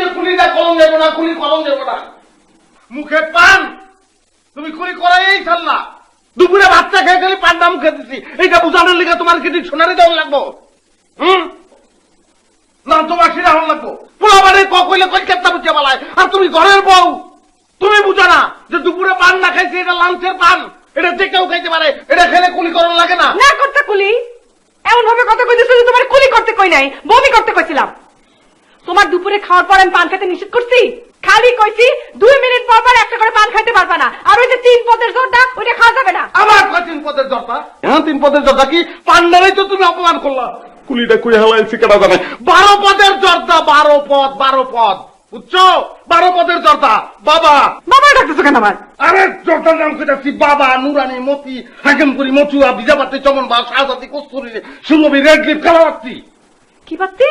যে কুলিটা কলম দেবো না কুলি কলম দেবো না। মুখে পান, তুমি কুলি করাই ছাড়লা। দুপুরে ভাতটা খেয়ে গেলে পান্ডা মুখে দিছি। এইটা বুঝানোর লিখে তোমার কি ডিকশনারি দেওয়া লাগবো? হম? না তোমার কি হল লাগবো। পোলা বাড়ি কইলে কই কলকাতা বুঝে বলায়? আর তুমি ঘরের বউ। তুমি বুঝো না যে দুপুরে পান না খাইছি, এটা লাঞ্চের পান। এটা যে কেউ খাইতে পারে, এটা খেলে কুলি করণ লাগে না। না করতে কুলি। এমন ভাবে কথা কইতেছো যে তোমার কুলি করতে কই নাই বমি করতে কই তোমার দুপুরে খাওয়ার পর আমি পান খেতে নিষেধ করছি? খালি কইছি দুই মিনিট পর পর একটা করে পান খাইতে পারবা না। আর ওই যে তিন পদের জোরটা ওইটা খাওয়া যাবে না। আমার কয় তিন পদের দরকার হ্যাঁ তিন পদের দরকার কি? পান্ডারাই তো তুমি অপমান করলা। কুলিটা কুড়ি হালাইছি কেনা জানে। বারো পদের জর্দা বারো পদ বারো পদ। বুঝছ? বারো পদের জর্দা। বাবা! বাবা ডাকতেছো কেন আমার আরে জর্দার নাম বাবা নুরানি মতি হাকিমপুরি মচুয়া চমন বা শাহজাতি কস্তুরি সুরভি রেড লিপ কালাবাত্তি কি পাচ্ছি